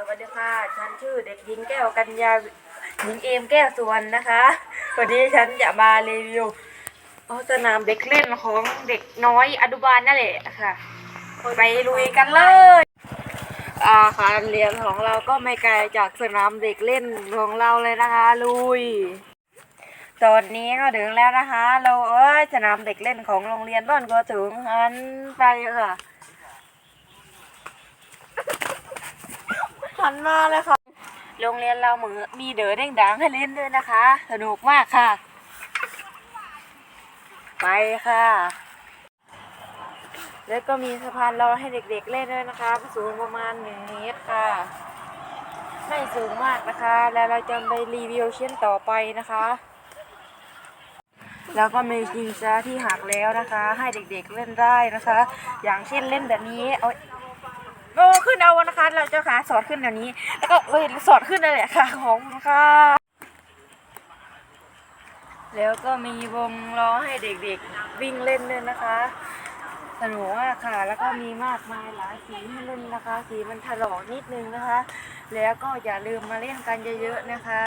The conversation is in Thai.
สวัสดีค่ะ ฉันชื่อเด็กหญิงแก้วกัญญาหญิงเอมแก้วสุวรรณนะคะ วันนี้ฉันจะมารีวิวสนามเด็กเล่นของเด็กน้อยอนุบาลนั่นแหละค่ะ ไปลุยกันเลย อาคารเรียนของเราก็ไม่ไกลจากสนามเด็กเล่นของเราเลยนะคะ ลุย ตอนนี้ก็ถึงแล้วนะคะ เราเอ้ยสนามเด็กเล่นของโรงเรียนบ้านก็ถึงหันไปค่ะ หันมาเลยค่ะ โรงเรียนเราเหมือมีเด๋อเด้งดังให้เล่นด้วยนะคะ สนุกมากค่ะ ไปค่ะ แล้วก็มีสะพานลอยให้เด็กๆเล่นด้วยนะคะสูงประมาณหนึ่งเมตรค่ะ ไม่สูงมากนะคะ แล้วเราจะไปรีวิวเช่นต่อไปนะคะ แล้วก็มีชิงช้าที่หักแล้วนะคะ ให้เด็กๆเล่นได้นะคะ อย่างเช่นเล่นแบบนี้เอา โอ้ขึ้นเอานะคะ เราจะขาสอดขึ้นแบบนี้ แล้วก็เอ้ยสอดขึ้นนั่นแหละค่ะ ของคุณค่ะ แล้วก็มีวงล้อให้เด็กๆวิ่งเล่นด้วยนะคะสนุกมากค่ะ แล้วก็มีมากมายหลายสีให้เล่นนะคะ สีมันถลอกนิดนึงนะคะ แล้วก็อย่าลืมมาเล่นกันเยอะๆนะคะ